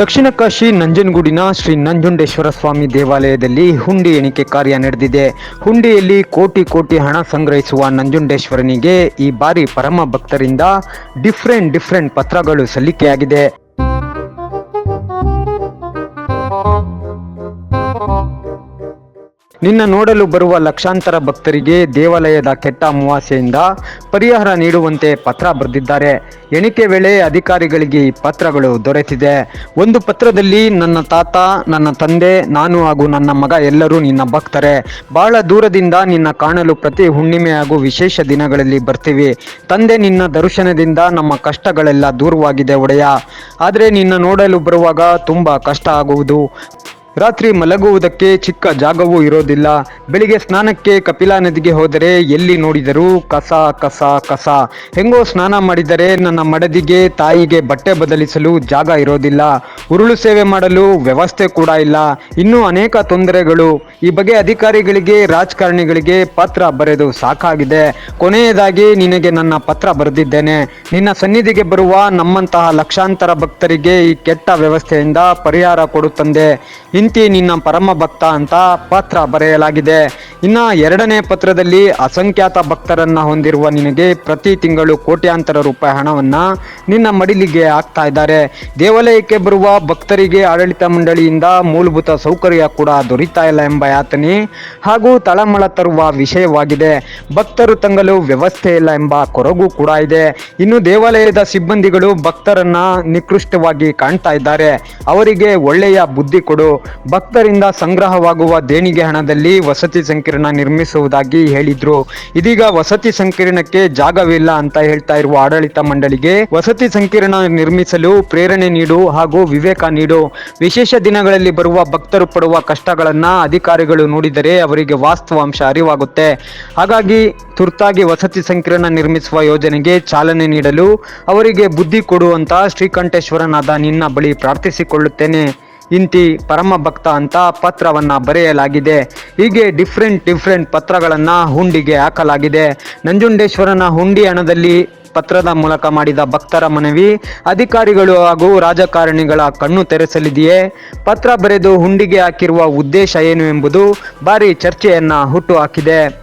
ದಕ್ಷಿಣ ಕಾಶಿ ನಂಜನಗೂಡಿನ ಶ್ರೀ ನಂಜುಂಡೇಶ್ವರ ಸ್ವಾಮಿ ದೇವಾಲಯದಲ್ಲಿ ಹುಂಡಿ ಎಣಿಕೆ ಕಾರ್ಯ ನಡೆದಿದೆ. ಹುಂಡಿಯಲ್ಲಿ ಕೋಟಿ ಕೋಟಿ ಹಣ ಸಂಗ್ರಹಿಸುವ ನಂಜುಂಡೇಶ್ವರನಿಗೆ ಈ ಬಾರಿ ಪರಮ ಭಕ್ತರಿಂದ ಡಿಫ್ರೆಂಟ್ ಡಿಫ್ರೆಂಟ್ ಪತ್ರಗಳು ಸಲ್ಲಿಕೆಯಾಗಿದೆ. ನಿನ್ನ ನೋಡಲು ಬರುವ ಲಕ್ಷಾಂತರ ಭಕ್ತರಿಗೆ ದೇವಾಲಯದ ಕೆಟ್ಟ ಅಮಾವಾಸ್ಯೆಯಿಂದ ಪರಿಹಾರ ನೀಡುವಂತೆ ಪತ್ರ ಬರೆದಿದ್ದಾರೆ. ಎಣಿಕೆ ವೇಳೆ ಅಧಿಕಾರಿಗಳಿಗೆ ಈ ಪತ್ರಗಳು ದೊರೆತಿದೆ. ಒಂದು ಪತ್ರದಲ್ಲಿ, ನನ್ನ ತಾತ, ನನ್ನ ತಂದೆ, ನಾನು ಹಾಗೂ ನನ್ನ ಮಗ ಎಲ್ಲರೂ ನಿನ್ನ ಭಕ್ತರೆ. ಬಹಳ ದೂರದಿಂದ ನಿನ್ನ ಕಾಣಲು ಪ್ರತಿ ಹುಣ್ಣಿಮೆ ಹಾಗೂ ವಿಶೇಷ ದಿನಗಳಲ್ಲಿ ಬರ್ತೀವಿ. ತಂದೆ, ನಿನ್ನ ದರ್ಶನದಿಂದ ನಮ್ಮ ಕಷ್ಟಗಳೆಲ್ಲ ದೂರವಾಗಿದೆ ಒಡೆಯ. ಆದರೆ ನಿನ್ನ ನೋಡಲು ಬರುವಾಗ ತುಂಬ ಕಷ್ಟ ಆಗುವುದು. ರಾತ್ರಿ ಮಲಗುವುದಕ್ಕೆ ಚಿಕ್ಕ ಜಾಗವೂ ಇರೋದಿಲ್ಲ. ಬೆಳಿಗ್ಗೆ ಸ್ನಾನಕ್ಕೆ ಕಪಿಲಾ ನದಿಗೆ ಹೋದರೆ ಎಲ್ಲಿ ನೋಡಿದರೂ ಕಸ ಕಸ ಕಸ. ಹೆಂಗೋ ಸ್ನಾನ ಮಾಡಿದರೆ ನನ್ನ ಮಡದಿಗೆ, ತಾಯಿಗೆ ಬಟ್ಟೆ ಬದಲಿಸಲು ಜಾಗ ಇರೋದಿಲ್ಲ. ಉರುಳು ಸೇವೆ ಮಾಡಲು ವ್ಯವಸ್ಥೆ ಕೂಡ ಇಲ್ಲ. ಇನ್ನೂ ಅನೇಕ ತೊಂದರೆಗಳು. ಈ ಬಗ್ಗೆ ಅಧಿಕಾರಿಗಳಿಗೆ, ರಾಜಕಾರಣಿಗಳಿಗೆ ಪತ್ರ ಬರೆದು ಸಾಕಾಗಿದೆ. ಕೊನೆಯದಾಗಿ ನಿನಗೆ ನನ್ನ ಪತ್ರ ಬರೆದಿದ್ದೇನೆ. ನಿನ್ನ ಸನ್ನಿಧಿಗೆ ಬರುವ ನಮ್ಮಂತಹ ಲಕ್ಷಾಂತರ ಭಕ್ತರಿಗೆ ಈ ಕೆಟ್ಟ ವ್ಯವಸ್ಥೆಯಿಂದ ಪರಿಹಾರ ಕೊಡುತ್ತಂದೆ ಇಂತಿ ನಿನ್ನ ಪರಮ ಭಕ್ತ ಅಂತ ಪಾತ್ರ ಬರೆಯಲಾಗಿದೆ. ಇನ್ನ ಎರಡನೇ ಪತ್ರದಲ್ಲಿ ಅಸಂಖ್ಯಾತ ಭಕ್ತರನ್ನ ಹೊಂದಿರುವ ನಿನಗೆ ಪ್ರತಿ ತಿಂಗಳು ಕೋಟ್ಯಾಂತರ ರೂಪಾಯಿ ಹಣವನ್ನ ನಿನ್ನ ಮಡಿಲಿಗೆ ಹಾಕ್ತಾ ಇದ್ದಾರೆ. ದೇವಾಲಯಕ್ಕೆ ಬರುವ ಭಕ್ತರಿಗೆ ಆಡಳಿತ ಮಂಡಳಿಯಿಂದ ಮೂಲಭೂತ ಸೌಕರ್ಯ ಕೂಡ ದೊರೀತಾ ಇಲ್ಲ ಎಂಬ ಯಾತನೆ ಹಾಗೂ ತಳಮಳ ತರುವ ವಿಷಯವಾಗಿದೆ. ಭಕ್ತರು ತಂಗಲು ವ್ಯವಸ್ಥೆ ಇಲ್ಲ ಎಂಬ ಕೊರಗು ಕೂಡ ಇದೆ. ಇನ್ನು ದೇವಾಲಯದ ಸಿಬ್ಬಂದಿಗಳು ಭಕ್ತರನ್ನ ನಿಕೃಷ್ಟವಾಗಿ ಕಾಣ್ತಾ ಇದ್ದಾರೆ. ಅವರಿಗೆ ಒಳ್ಳೆಯ ಬುದ್ಧಿ ಕೊಡು. ಭಕ್ತರಿಂದ ಸಂಗ್ರಹವಾಗುವ ದೇಣಿಗೆ ಹಣದಲ್ಲಿ ವಸತಿ ಸಂಕೀರ್ಣ ನಿರ್ಮಿಸುವುದಾಗಿ ಹೇಳಿದ್ರು. ಇದೀಗ ವಸತಿ ಸಂಕೀರ್ಣಕ್ಕೆ ಜಾಗವಿಲ್ಲ ಅಂತ ಹೇಳ್ತಾ ಇರುವ ಆಡಳಿತ ಮಂಡಳಿಗೆ ವಸತಿ ಸಂಕೀರ್ಣ ನಿರ್ಮಿಸಲು ಪ್ರೇರಣೆ ನೀಡು ಹಾಗೂ ವಿವೇಕ ನೀಡು. ವಿಶೇಷ ದಿನಗಳಲ್ಲಿ ಬರುವ ಭಕ್ತರು ಪಡುವ ಕಷ್ಟಗಳನ್ನ ಅಧಿಕಾರಿಗಳು ನೋಡಿದರೆ ಅವರಿಗೆ ವಾಸ್ತವಾಂಶ ಅರಿವಾಗುತ್ತೆ. ಹಾಗಾಗಿ ತುರ್ತಾಗಿ ವಸತಿ ಸಂಕೀರ್ಣ ನಿರ್ಮಿಸುವ ಯೋಜನೆಗೆ ಚಾಲನೆ ನೀಡಲು ಅವರಿಗೆ ಬುದ್ಧಿ ಕೊಡುವಂತ ಶ್ರೀಕಂಠೇಶ್ವರನಾದ ನಿನ್ನ ಬಳಿ ಪ್ರಾರ್ಥಿಸಿಕೊಳ್ಳುತ್ತೇನೆ. ಇಂತಿ ಪರಮ ಭಕ್ತ ಅಂತ ಪತ್ರವನ್ನ ಬರೆಯಲಾಗಿದೆ. ಹೀಗೆ ಡಿಫ್ರೆಂಟ್ ಡಿಫ್ರೆಂಟ್ ಪತ್ರಗಳನ್ನು ಹುಂಡಿಗೆ ಹಾಕಲಾಗಿದೆ. ನಂಜುಂಡೇಶ್ವರನ ಹುಂಡಿ ಹಣದಲ್ಲಿ ಪತ್ರದ ಮೂಲಕ ಮಾಡಿದ ಭಕ್ತರ ಮನವಿ, ಅಧಿಕಾರಿಗಳು ಹಾಗೂ ರಾಜಕಾರಣಿಗಳ ಕಣ್ಣು ತೆರೆಸಲಿದೆಯೇ? ಪತ್ರ ಬರೆದು ಹುಂಡಿಗೆ ಹಾಕಿರುವ ಉದ್ದೇಶ ಏನು ಎಂಬುದು ಭಾರಿ ಚರ್ಚೆಯನ್ನ ಹುಟ್ಟು ಹಾಕಿದೆ.